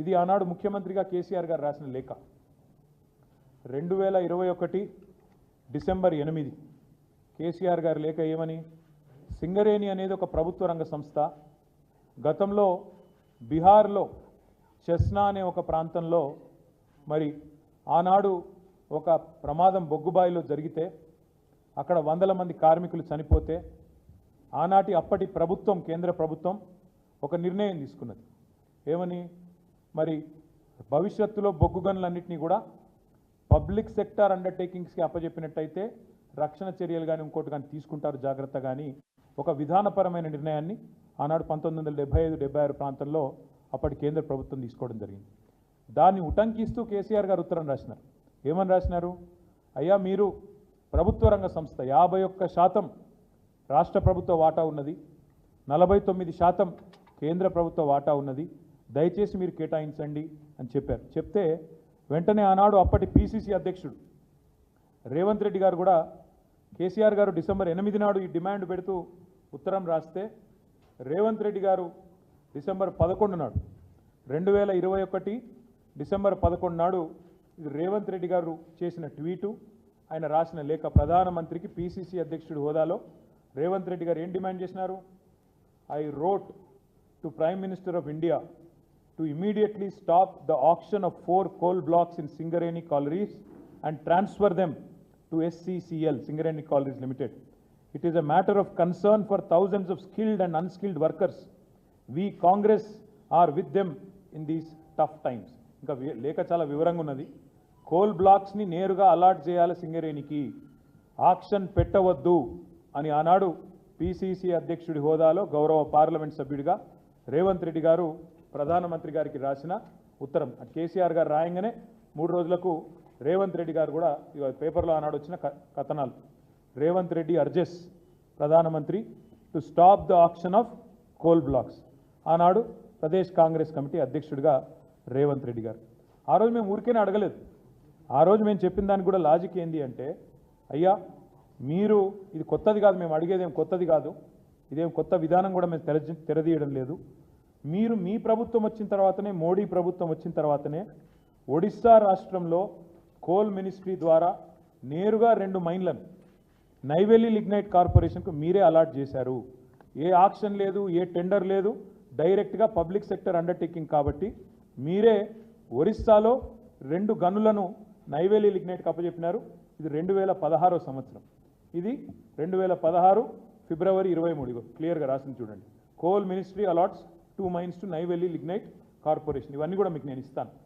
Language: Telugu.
ఇది ఆనాడు ముఖ్యమంత్రిగా కేసీఆర్ గారు రాసిన లేఖ. రెండు వేల ఇరవై ఒకటి డిసెంబర్ ఎనిమిది కేసీఆర్ గారి లేఖ ఏమని? సింగరేణి అనేది ఒక ప్రభుత్వ రంగ సంస్థ. గతంలో బీహార్లో చెస్నా అనే ఒక ప్రాంతంలో మరి ఆనాడు ఒక ప్రమాదం బొగ్గుబాయిలో జరిగితే అక్కడ వందల మంది కార్మికులు చనిపోతే ఆనాటి అప్పటి ప్రభుత్వం కేంద్ర ప్రభుత్వం ఒక నిర్ణయం తీసుకున్నది. ఏమని? మరి భవిష్యత్తులో బొగ్గు గనులన్నింటినీ కూడా పబ్లిక్ సెక్టార్ అండర్టేకింగ్స్కి అప్పచెప్పినట్టయితే రక్షణ చర్యలు కానీ ఇంకోటి కానీ తీసుకుంటారు జాగ్రత్త కానీ ఒక విధానపరమైన నిర్ణయాన్ని ఆనాడు పంతొమ్మిది వందల డెబ్బై ఐదు డెబ్బై ఆరు ప్రాంతంలో అప్పటి కేంద్ర ప్రభుత్వం తీసుకోవడం జరిగింది. దాన్ని ఉటంకిస్తూ కేసీఆర్ గారు ఉత్తరం రాసినారు. ఏమని రాసినారు? అయ్యా మీరు ప్రభుత్వ రంగ సంస్థ యాభై ఒక్క శాతం రాష్ట్ర ప్రభుత్వ వాటా ఉన్నది నలభై తొమ్మిది శాతం కేంద్ర ప్రభుత్వ వాటా ఉన్నది దయచేసి మీరు కేటాయించండి అని చెప్పారు. చెప్తే వెంటనే ఆనాడు అప్పటి పీసీసీ అధ్యక్షుడు రేవంత్ రెడ్డి గారు కూడా కేసీఆర్ గారు డిసెంబర్ ఎనిమిది నాడు ఈ డిమాండ్ పెడుతూ ఉత్తరం రాస్తే రేవంత్ రెడ్డి గారు డిసెంబర్ పదకొండు నాడు రెండు వేల ఇరవై ఒకటి డిసెంబర్ పదకొండు నాడు ఇది రేవంత్ రెడ్డి గారు చేసిన ట్వీటు. ఆయన రాసిన లేఖ ప్రధానమంత్రికి పీసీసీ అధ్యక్షుడి హోదాలో రేవంత్ రెడ్డి గారు ఏం డిమాండ్ చేసినారు? I wrote to prime minister of India to immediately stop the auction of four coal blocks in Singareni Collieries and transfer them to SCCL, Singareni Collieries Limited. It is a matter of concern for thousands of skilled and unskilled workers. We Congress are with them in these tough times. ఇంకా వి- లేఖ చాలా వివరంగా ఉన్నది కోల్ బ్లాక్స్ని నేరుగా అలాట్ చేయాలి సింగరేణికి ఆక్షన్ పెట్టవద్దు అని ఆనాడు పిసిసి అధ్యక్షుడి హోదాలో గౌరవ పార్లమెంట్ సభ్యుడిగా రేవంత్ రెడ్డి గారు ప్రధానమంత్రి గారికి రాసిన ఉత్తరం. కేసీఆర్ గారు రాయంగానే మూడు రోజులకు రేవంత్ రెడ్డి గారు కూడా పేపర్లో ఆనాడు వచ్చిన క- కథనాలు. రేవంత్ రెడ్డి అర్జెస్ ప్రధానమంత్రి to stop the auction of coal blocks ఆనాడు ప్రదేశ్ కాంగ్రెస్ కమిటీ అధ్యక్షుడిగా రేవంత్ రెడ్డి గారు. ఆ రోజు మేము ఊరికేనే అడగలేదు. ఆ రోజు మేము చెప్పిన దానికి కూడా లాజిక్ ఏంది అంటే అయ్యా మీరు ఇది కొత్తది కాదు మేము అడిగేదేం కొత్తది కాదు. ఇదేం కొత్త విధానం కూడా మేము తెర తెరదీయడం లేదు. మీరు మీ ప్రభుత్వం వచ్చిన తర్వాతనే మోడీ ప్రభుత్వం వచ్చిన తర్వాతనే ఒడిస్సా రాష్ట్రంలో కోల్ మినిస్ట్రీ ద్వారా నేరుగా రెండు మైన్లను నైవేలి లిగ్నైట్ కార్పొరేషన్కు మీరే అలాట్ చేశారు. ఏ ఆక్షన్ లేదు ఏ టెండర్ లేదు డైరెక్ట్గా పబ్లిక్ సెక్టర్ అండర్టేకింగ్ కాబట్టి మీరే ఒరిస్సాలో రెండు గనులను నైవేలి లిగ్నైట్కి అప్పచెప్పినారు ఇది రెండు వేల పదహారో సంవత్సరం. ఇది రెండు వేల పదహారు ఫిబ్రవరి ఇరవై మూడు. క్లియర్గా రాసింది చూడండి. Coal ministry allots two mines to Neyveli lignite corporation. ఇవన్నీ కూడా మీకు నేను ఇస్తాను.